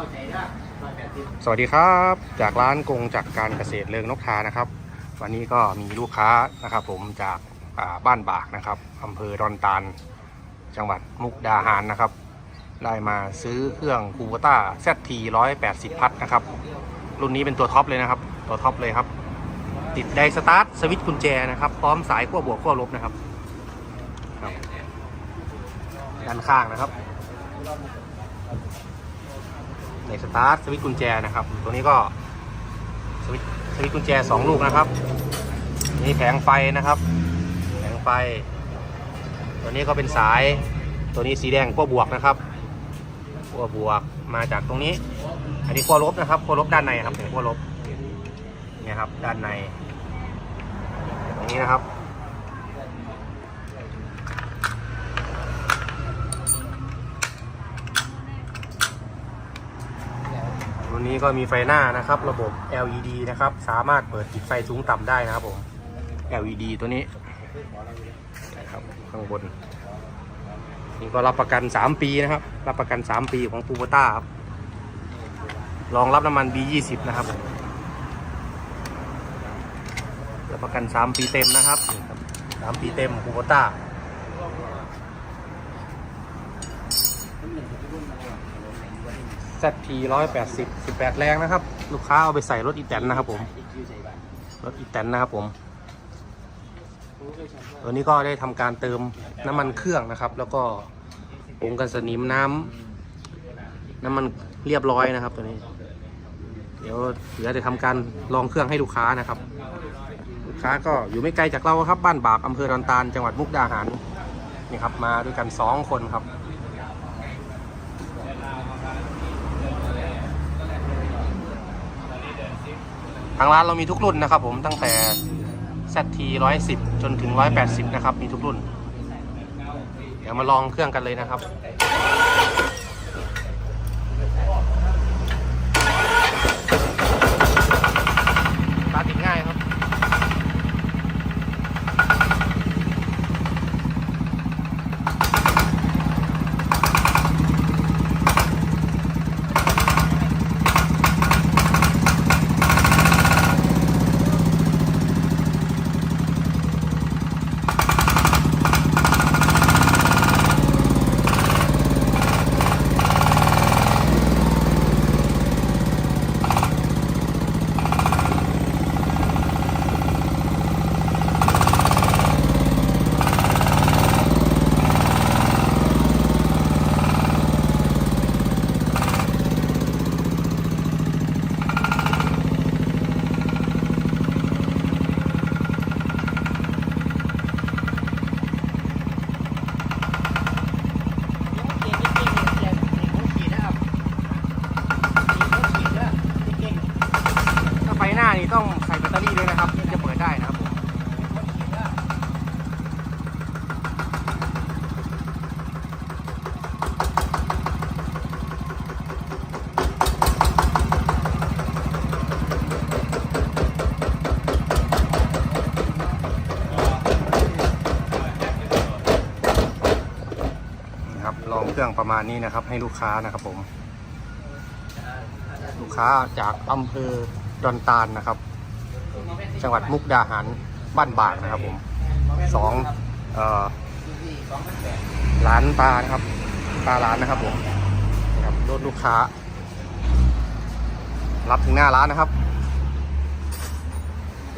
สวัสดีครับ จากร้านกงจากการเกษตรเลิงนกทานะครับ วันนี้ก็มีลูกค้านะครับ ผมจากาบ้านบากนะครับอำเภอดอนตาลจังหวัดมุกดาหารนะครับ ได้มาซื้อเครื่องคูโบต้า ZT 180 พัทนะครับ รุ่นนี้เป็นตัวท็อปเลยนะครับ ตัวท็อปเลยครับ ติดไดสตาร์ทสวิตช์กุญแจนะครับพร้อมสายขั้วบวกขั้วลบนะครับครับด้านข้างนะครับ ในสตาร์ทสวิตช์กุญแจนะครับ ตัวนี้ก็สวิตช์สวิตช์กุญแจ 2 ลูกนะครับนี่แผงไฟนะครับ แผงไฟ ตัวนี้ก็เป็นสาย ตัวนี้สีแดงขั้วบวกนะครับขั้วบวกมาจากตรงนี้ อันนี้ขั้วลบนะครับขั้วลบด้านในครับเป็นขั้วลบเนี่ยครับด้านใน ตรงนี้นะครับ วันนี้ก็มีไฟหน้านะครับ ระบบ LED นะครับ สามารถเปิดปิดไฟสูงต่ำได้นะครับผม LED ตัวนี้นะครับข้างบน นี่ก็รับประกัน 3 ปีนะครับ รับประกัน 3 ปีของปูโบต้าครับรองรับน้ำมัน B20 นะครับผมรับประกัน 3 ปีเต็มนะครับนี่ครับ3ปีเต็มปูโบต้า ZT 180 18 แรงนะครับ ลูกค้าเอาไปใส่รถอีแตนนะครับผม รถอีแตนนะครับผมตัวนี้ก็ได้ทำการเติมน้ำมันเครื่องนะครับ แล้วก็ปรุงกันสนิมน้ำน้ำมันเรียบร้อยนะครับตัวนี้ เดี๋ยวเหลือจะทำการลองเครื่องให้ลูกค้านะครับ ลูกค้าก็อยู่ไม่ไกลจากเราครับ บ้านบากอำเภอดอนตาลจังหวัดมุกดาหารนี่ครับมาด้วยกันสองคนครับ ทางร้านเรามีทุกรุ่นนะครับผมตั้งแต่ ZT 110 จนถึง 180 นะครับ มีทุกรุ่น เดี๋ยวมาลองเครื่องกันเลยนะครับ ตาร์ทติดง่ายครับ ถ้าไฟหน้านี่ต้องใส่แบตเตอรี่ด้วยนะครับถึงจะเปิดได้นะครับผม นะครับลองเครื่องประมาณนี้นะครับ ให้ลูกค้านะครับผม ลูกค้าจากอำเภอดอนตาลนะครับ จังหวัดมุกดาหารบ้านบากนะครับผมสองเออร้านปลานะครับปลาร้านนะครับผมครับรถลูกค้า รับถึงหน้าร้านนะครับ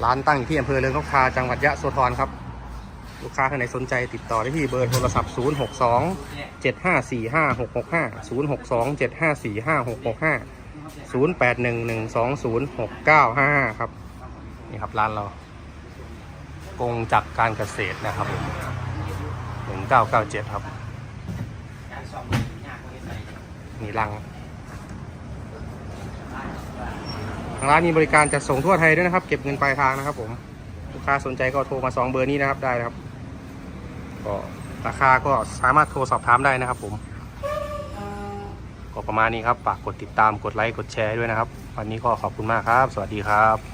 ร้านตั้งอยู่ที่อำเภอเรืองนกทาจังหวัดยะโสธรครับ ลูกค้าท่านไหนสนใจติดต่อได้ที่เบอร์โทรศัพท์ 0 6 2 7 5 4 5 6 6 5 0 6 2 7 5 4 5 6 6 5 0 8 1 1 2 0 6 9 5 5 ครับ นี่ครับร้านเรากงจักการเกษตรนะครับผม1997 ครับนี่ลังทางร้านมีบริการจัดส่งทั่วไทยด้วยนะครับ เก็บเงินปลายทางนะครับผม ลูกค้าสนใจก็โทรมา 2 เบอร์นี้นะครับได้นะครับ ก็ราคาก็สามารถโทรสอบถามได้นะครับ ผม ก็ประมาณนี้ครับฝากกดติดตามกดไลค์กดแชร์ด้วยนะครับ วันนี้ก็ขอบคุณมากครับ สวัสดีครับ